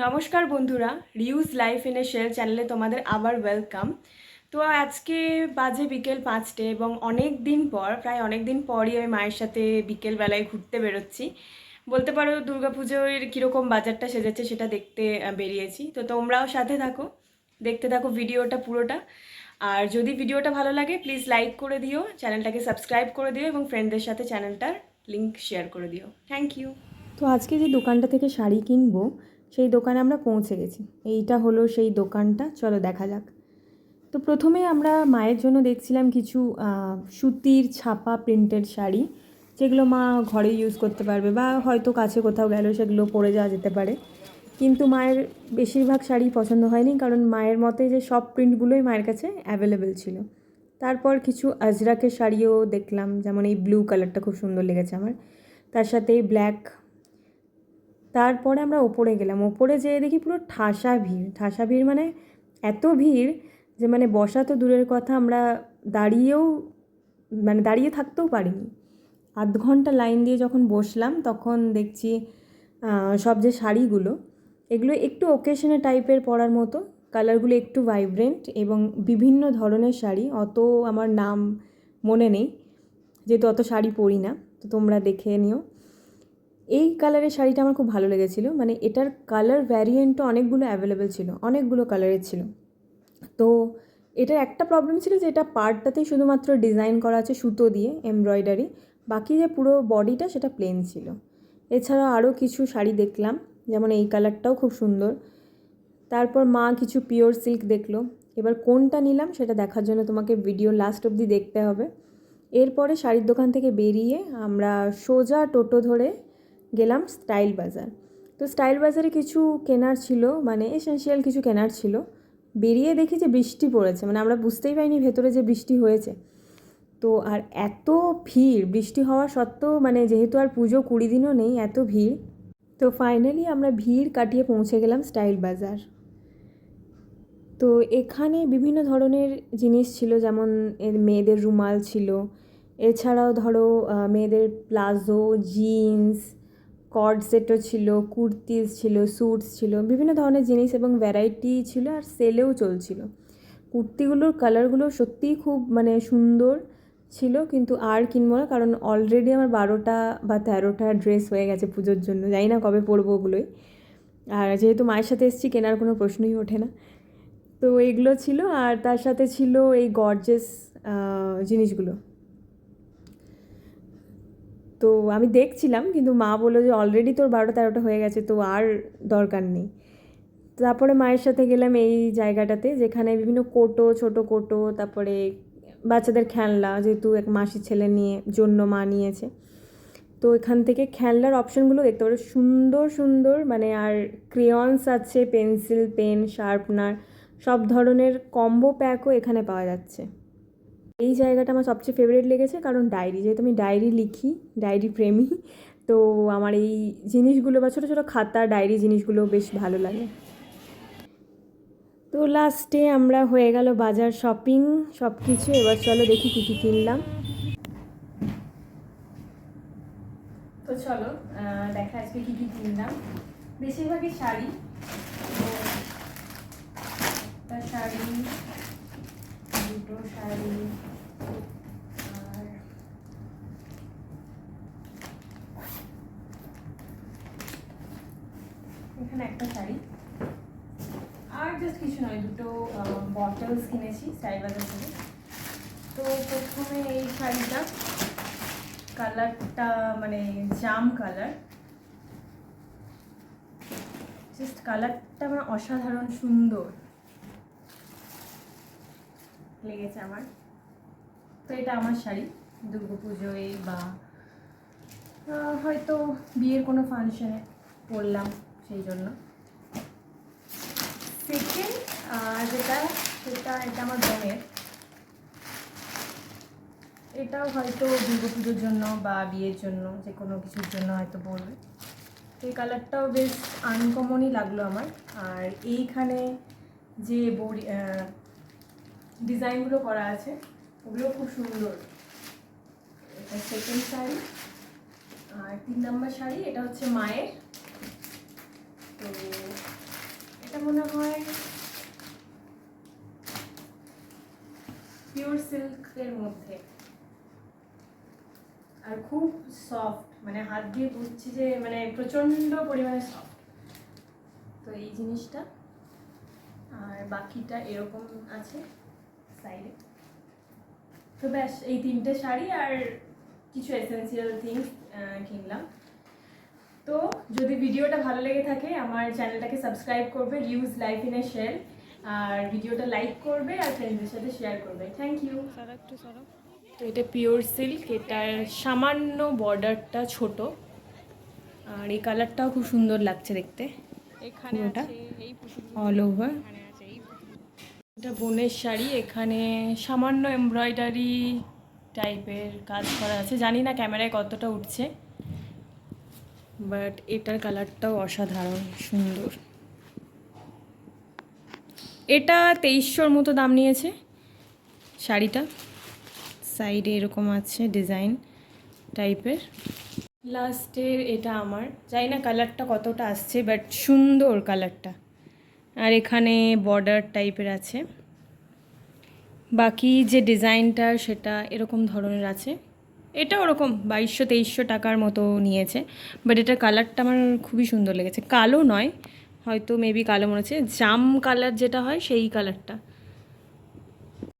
নমস্কার বন্ধুরা reuse life in a share চ্যানেলে তোমাদের আবার ওয়েলকাম তো আজকে বাজে বিকেল পাঁচটে এবং অনেক দিন পর, প্রায় অনেক দিন পরই আমি মায়ের সাথে বিকেলবেলায় ঘুরতে বেরোচ্ছি। বলতে পারো দুর্গাপুজোর কীরকম বাজারটা সেজেছে সেটা দেখতে বেরিয়েছি। তো তোমরাও সাথে থাকো, দেখতে থাকো ভিডিওটা পুরোটা। আর যদি ভিডিওটা ভালো লাগে প্লিজ লাইক করে দিও চ্যানেলটাকে সাবস্ক্রাইব করে দিও এবং ফ্রেন্ডদের সাথে চ্যানেলটার লিংক শেয়ার করে দিও। থ্যাংক ইউ তো আজকে যে দোকানটা থেকে শাড়ি কিনবো সেই দোকানে আমরা পৌঁছে গেছি। এইটা হলো সেই দোকানটা। চলো দেখা যাক। তো প্রথমে আমরা মায়ের জন্য দেখছিলাম কিছু সুতির ছাপা প্রিন্টেড শাড়ি, যেগুলো মা ঘরে ইউজ করতে পারবে বা হয়তো কাছে কোথাও গেল সেগুলো পরে যাওয়া যেতে পারে। কিন্তু মায়ের বেশিরভাগ শাড়ি পছন্দ হয়নি কারণ মায়ের মতে যে সব প্রিন্টগুলোই মায়ের কাছে অ্যাভেলেবেল ছিল। তারপর কিছু আজরাকের শাড়িও দেখলাম, যেমন এই ব্লু কালারটা খুব সুন্দর লেগেছে আমার। তার সাথে ব্ল্যাক তারপরে আমরা ওপরে গেলাম। ওপরে যেয়ে দেখি পুরো ঠাসা ভিড়। ঠাসা ভিড় মানে এত ভিড় যে মানে বসা তো দূরের কথা, আমরা দাঁড়িয়েও মানে দাঁড়িয়ে থাকতেও পারিনি। আধ ঘণ্টা লাইন দিয়ে যখন বসলাম, তখন দেখছি সব যে শাড়িগুলো, এগুলো একটু ওকেশনে টাইপের পরার মতো। কালারগুলো একটু ভাইব্রেন্ট এবং বিভিন্ন ধরনের শাড়ি, অত আমার নাম মনে নেই, যেহেতু অত শাড়ি পরি না। তো তোমরা দেখে নিও। এই কালারের শাড়িটা আমার খুব ভালো লেগেছিলো। মানে এটার কালার ভ্যারিয়েন্টও অনেকগুলো অ্যাভেলেবেল ছিল, অনেকগুলো কালারের ছিল। তো এটার একটা প্রবলেম ছিল যে এটা পার্টটাতেই শুধুমাত্র ডিজাইন করা আছে সুতো দিয়ে এমব্রয়ডারি বাকি যে পুরো বডিটা সেটা প্লেন ছিল। এছাড়া আরও কিছু শাড়ি দেখলাম, যেমন এই কালারটাও খুব সুন্দর। তারপর মা কিছু পিওর সিল্ক দেখল। এবার কোনটা নিলাম সেটা দেখার জন্য তোমাকে ভিডিও লাস্ট অবধি দেখতে হবে। এরপরে শাড়ির দোকান থেকে বেরিয়ে আমরা সোজা টোটো ধরে গেলাম স্টাইল বাজার। তো স্টাইল বাজারে কিছু কেনার ছিল মানে এসেনশিয়াল কিছু কেনার ছিল। বেরিয়ে দেখি যে বৃষ্টি পড়েছে মানে আমরা বুঝতেই পারিনি ভেতরে যে বৃষ্টি হয়েছে। তো আর এত ভিড়, বৃষ্টি হওয়া সত্ত্বেও মানে যেহেতু আর পুজো কুড়ি দিনও নেই, এত ভিড়। তো ফাইনালি আমরা ভিড় কাটিয়ে পৌঁছে গেলাম স্টাইল বাজার। তো এখানে বিভিন্ন ধরনের জিনিস ছিল, যেমন এর মেয়েদের রুমাল ছিল। এছাড়াও ধরো মেয়েদের প্লাজো, জিন্স কর্ড সেটও ছিল কুর্তিজ ছিল স্যুটস ছিল, বিভিন্ন ধরনের জিনিস এবং ভ্যারাইটি ছিল আর সেলেও চলছিল। কুর্তিগুলোর কালারগুলো সত্যিই খুব মানে সুন্দর ছিল কিন্তু আর কিনবো না কারণ অলরেডি আমার বারোটা বা তেরোটা ড্রেস হয়ে গেছে পুজোর জন্য, জানি না কবে পরবো ওগুলোই। আর যেহেতু মায়ের সাথে এসেছি, কেনার কোনো প্রশ্নই ওঠে না। তো এইগুলো ছিল আর তার সাথে ছিল এই গর্জেস জিনিসগুলো। তো আমি দেখছিলাম, কিন্তু মা বলল যে অলরেডি তোর বারোটা তেরোটা হয়ে গেছে, তো আর দরকার নেই। তারপরে মায়ের সাথে গেলাম এই জায়গাটাতে, যেখানে বিভিন্ন কোটো, ছোট কোটো, তারপরে বাচ্চাদের খেলনা, যেহেতু এক মাসি ছেলে নিয়ে, জন্য মা নিয়েছে। তো এখান থেকে খেলনার অপশনগুলো দেখতে পারো, সুন্দর সুন্দর মানে আর ক্রেয়ন্স আছে পেন্সিল পেন শার্পনার সব ধরনের কম্বো প্যাকও এখানে পাওয়া যাচ্ছে। এই জায়গাটা আমার সবচেয়ে ফেভারিট লেগেছে, কারণ ডায়েরি যেহেতু আমি ডায়েরি লিখি ডায়েরি প্রেমী, তো আমার এই জিনিসগুলো বা ছোটো ছোটো খাতা ডায়েরি জিনিসগুলো বেশ ভালো লাগে। তো লাস্টে আমরা হয়ে গেল বাজার শপিং সব কিছু এবার চলো দেখি কী কী কিনলাম। তো চলো দেখা আজকে কী কী কিনলাম। বেশিরভাগই শাড়ি। শাড়ি দুটো শাড়ি আর এখানে একটা শাড়ি। আর জাস্ট কিছু নয়, দুটো বটলস কিনেছি স্টাইল বাজার থেকে। তো প্রথমে এই শাড়িটা কালারটা মানে জাম কালার জাস্ট কালারটা মানে অসাধারণ, সুন্দর। লেগেছে আমার। তো এটা আমার শাড়ি পুজোয় বা হয়তো বিয়ের কোনো ফাংশনে পরলাম সেই জন্য। সেকেন্ড যেটা, সেটা এটা আমার বোনের। এটাও হয়তো পুজোর জন্য বা বিয়ের জন্য, যে কোনো কিছুর জন্য হয়তো পরবে। তো এই কালারটাও বেশ আনকমনই লাগল আমার। আর এইখানে যে বড়ি ডিজাইনগুলো করা আছে, ওগুলো খুব সুন্দর। এটা সেকেন্ড শাড়ি, আর তিন নম্বর শাড়ি, এটা হচ্ছে মায়ের। তো এটা মনে হয় পিওর সিল্কের মধ্যে। আর খুব সফট মানে হাত দিয়ে বুঝছি যে মানে প্রচণ্ড পরিমাণে সফট তো এই জিনিসটা, আর বাকিটা এরকম আছে। সাইডে তো ব্যাস এই তিনটে শাড়ি আর কিছু এসেন্সিয়াল থিংস কিনলাম। তো যদি ভিডিওটা ভালো লেগে থাকে আমার চ্যানেলটাকে সাবস্ক্রাইব করবে reuse life in a shell আর ভিডিওটা লাইক করবে আর ফ্রেন্ডদের সাথে শেয়ার করবে। থ্যাংক ইউ তো এটা পিওর সিল্ক এটার সামান্য বর্ডারটা ছোট। আর এই কালারটাও খুব সুন্দর লাগছে দেখতে। এখানে অল ওভার এখানে আছে এই পুতুল এটা বোনের শাড়ি, এখানে সামান্য এমব্রয়ডারি টাইপের কাজ করা আছে। জানি না ক্যামেরায় কতটা উঠছে বাট এটার কালারটাও অসাধারণ, সুন্দর। এটা তেইশশোর মতো দাম নিয়েছে শাড়িটা। সাইডে এরকম আছে ডিজাইন টাইপের। লাস্টের এটা আমার। জানি না কালারটা কতটা আসছে বাট সুন্দর কালারটা। আর এখানে বর্ডার টাইপের আছে। বাকি যে ডিজাইনটা সেটা এরকম ধরনের আছে। এটা ওরকম বাইশশো, তেইশশো টাকার মতো নিয়েছে। বাট এটার কালারটা আমার খুবই সুন্দর লেগেছে। কালো নয়, হয়তো মেবি কালো মনে হচ্ছে। জাম কালার যেটা হয়, সেই কালারটা